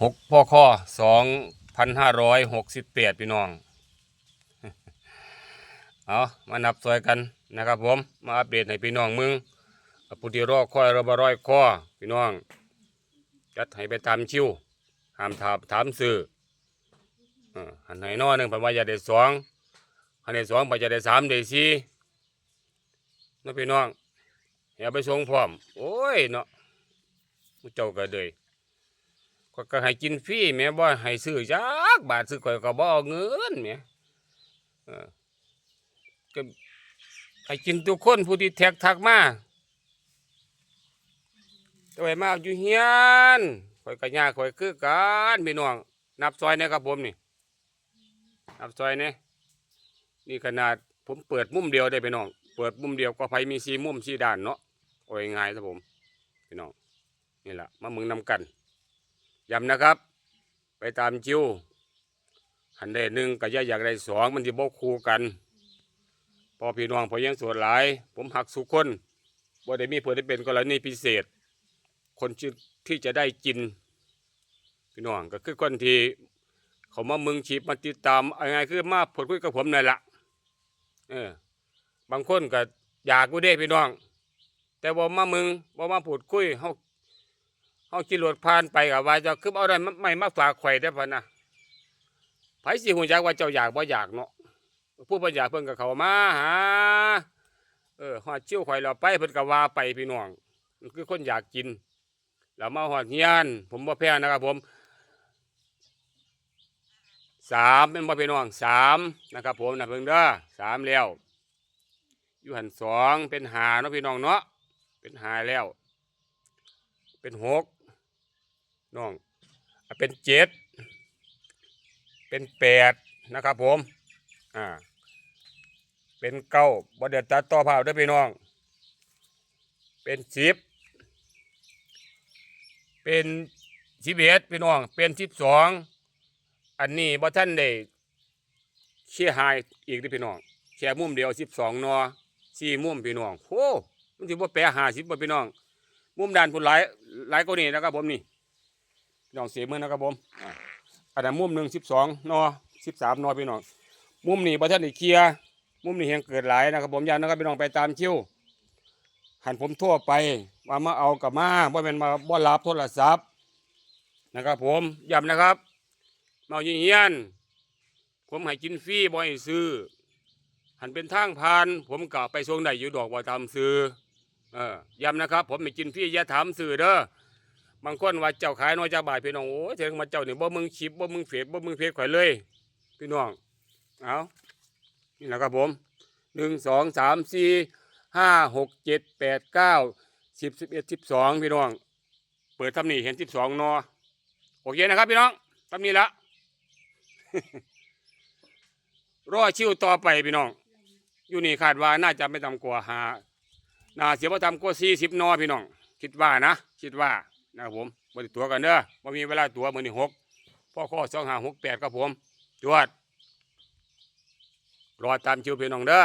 หกพ่อข้อสองพันห้าร้อยหกสิบแปดพี่น้อง เอามานับซอยกันนะครับผม มาอัปเดตให้พี่น้องมึงผู้ที่รอคอยระบร้อยข้อพี่น้องจัดให้ไปตามชิวห้ามถามถามสื่ออหันไหนนอหนึ่งพันว่าจะได้สองหันได้สองไปจะได้สามได้สี่นะพี่น้องอย่าไปสงพร้อม โอ้ยเนาะผู้เจ้าก็เลย ก็ก็ให้กินฟรีแม่บ่ให้ซื้อจักบาทซื้อข่อยก็บ่เอาเงินแม่เออก็ให้กินทุกคนผู้ที่แท็กทักมาตัวไอ้มาเอยู่เฮียนข่อยก็ยากข่อยคือกันพี่น้องนับซอยนี่ครับผมนี่นับซอยเนี่ยนี่ขนาดผมเปิดมุมเดียวได้พี่น้อง เปิดมุมเดียวก็ไผมีสีมุมสีด้านเนาะโอ้ยง่ายครับผมพี่น้องนี่แหละมามึงนำกัน ย้ำนะครับ ไปตามจิ้วหันได้หนึ่งก็อย่าอยากได้สองมันจะบกคู่กันพอพี่น้องพอยังส่วดหลาย ผมหักสุขคนบ่ได้มีเพื่อได้เป็นกรณีพิเศษ คนที่จะได้กิน พี่น้องก็คือคนที่เขามามึงชีพมาติดตามอาไงายคือมาพูดคุยกับผมนั่นแหละเออบางคนก็อยากกูได้พี่น้อง แต่บ่มามึงบ่มาพูดคุยเฮา เอาขี่รถผ่านไปกับว่าเจ้าคือเอาได้ไม่มาฝากไข่ได้พะนะไผสิหูจักว่าเจ้าอยากบ่อยากเนาะผู้บ่อยากเพิ่นก็เขามาหาเออฮอดชิวไข่เราไปเพิ่นก็ว่าไปพี่น้องมันคือคนอยากกินแล้วมาฮอดเฮียนผมบ่แพ้นะครับผมสามเป็นบ่พี่น้องสามนะครับ ผมนะเพิ่งเด้อสามแล้วอยู่หันสองเป็นหาเนาะพี่น้องเนาะเป็นหาแล้ว เป็นหก น้องเป็นเจ็ดเป็นแปดนะครับผมอ่าเป็นเก้าบ่เดือดตัดต่อภาพเด้วยพี่น้อง เป็นสิบเป็นสิบเอ็ดพี่น้อง เป็นสิบสองอันนี้บ่ท่านได้เชี่ยหายอีกเด้วยพี่น้องแค่มุมเดียวสิบสองนอสี่มุมพี่น้องโอ้มันถือว่าแปรหาสิบบพี่น้อง มุมด้านพุ่นหลายหลายกว่านี้นะครับผมนี่ น้องเสียมือนะครับผมอันนั้นมุมหนึ่งสิบสองนอสิบสามนอพี่น้องมุมนี้ประเท่านได้เคลียมุมนี้ยังเกิดหลายนะครับ ผมยันนะครับพี่น้องไปตามชิวหันผมทั่วไปว่ามาเอากับมาบ่เป็นมาบ่รับโทรศัพท์นะครับ ผมย้ำนะครับมาเอาเยียน ผมให้กินฟรีบ่ให้ซื้อหันเป็นทางผ่าน ผมก็ไปส่งได้อยู่ดอกว่าตามซื้อเออย้ำนะครับ ผมไม่กินพี่อย่าถามสื่อเด้อ บางคนว่าเจ้าขายน้อยเจ้าบ่ายพี่น้องโอ้ยเจ้ามาเจ้าเนี่ยบ่มึงคลิปบ่มึงเฟซบ่มึงเฟซข่อยเลย พี่น้องเอานี่แหละครับผมหนึ่งสองสามสี่ห้าหกเจ็ดแปดเก้าสิบสิบเอ็ดสิบสองพี่น้อง เปิดทำนี่เห็นสิบสองนอโอเคนะครับพี่น้องทำนี่ละรอชิวต่อไปพี่น้อง อยู่นี่คาดว่าน่าจะไม่ต่ำกว่าหาน่าเสียประทำก็สี่สิบนอพี่น้อง คิดว่านะ คิดว่า นะครับผมบริตัวกันเด้อบ่มีเวลาตัวมือนี่หกพ่อข้อสองห้าหกแปดครับผม จวด รอตามชิวพี่น้องเด้อ